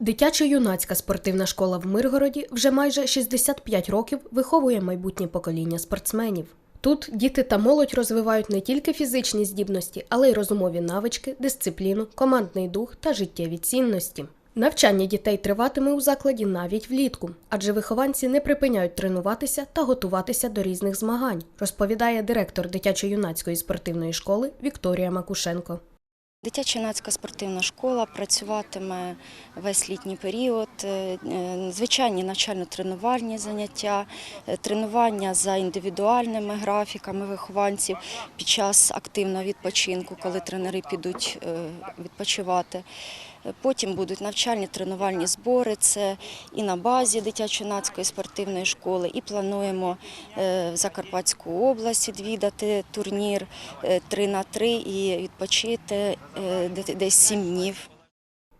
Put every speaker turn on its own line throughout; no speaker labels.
Дитячо-юнацька спортивна школа в Миргороді вже майже 65 років виховує майбутнє покоління спортсменів. Тут діти та молодь розвивають не тільки фізичні здібності, але й розумові навички, дисципліну, командний дух та життєві цінності. Навчання дітей триватиме у закладі навіть влітку, адже вихованці не припиняють тренуватися та готуватися до різних змагань, розповідає директор дитячо-юнацької спортивної школи Вікторія Макушенко.
Дитячо-юнацька спортивна школа працюватиме весь літній період. Е, е, Звичайні навчально-тренувальні заняття, е, тренування за індивідуальними графіками вихованців під час активного відпочинку, коли тренери підуть відпочивати. Е, Потім будуть навчальні тренувальні збори. Це і на базі дитячо-юнацької спортивної школи, і плануємо е, в Закарпатську область відвідати турнір 3 на 3 і відпочити е, десь 7 днів.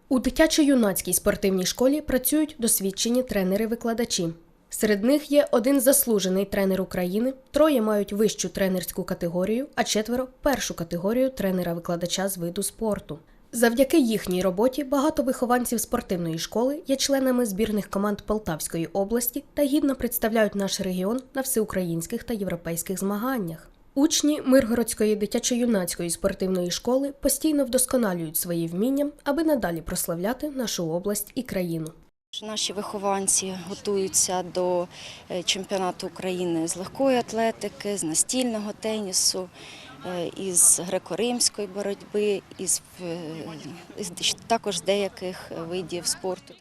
У дитячо-юнацькій спортивній школі працюють досвідчені тренери-викладачі. Серед них є один заслужений тренер України, троє мають вищу тренерську категорію, а четверо першу категорію тренера-викладача з виду спорту. Завдяки їхній роботі багато вихованців спортивної школи є членами збірних команд Полтавської області та гідно представляють наш регіон на всеукраїнських та європейських змаганнях. Учні Миргородської дитячо-юнацької спортивної школи постійно вдосконалюють свої вміння, аби надалі прославляти нашу область і країну.
Наші вихованці готуються до е, чемпіонату України з легкої атлетики, з настільного тенісу, із греко-римської боротьби, із, е, також деяких видів спорту.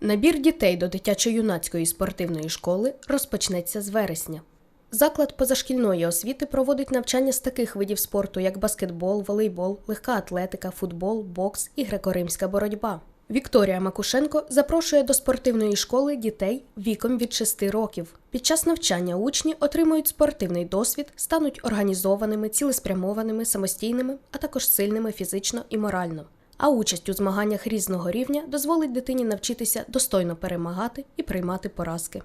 Набір дітей до дитячо-юнацької спортивної школи розпочнеться з вересня. Заклад позашкільної освіти проводить навчання з таких видів спорту, як баскетбол, волейбол, легка атлетика, футбол, бокс і греко-римська боротьба. Вікторія Макушенко запрошує до спортивної школи дітей віком від 6 років. Під час навчання учні отримують спортивний досвід, стануть організованими, цілеспрямованими, самостійними, а також сильними фізично і морально. А участь у змаганнях різного рівня дозволить дитині навчитися достойно перемагати і приймати поразки.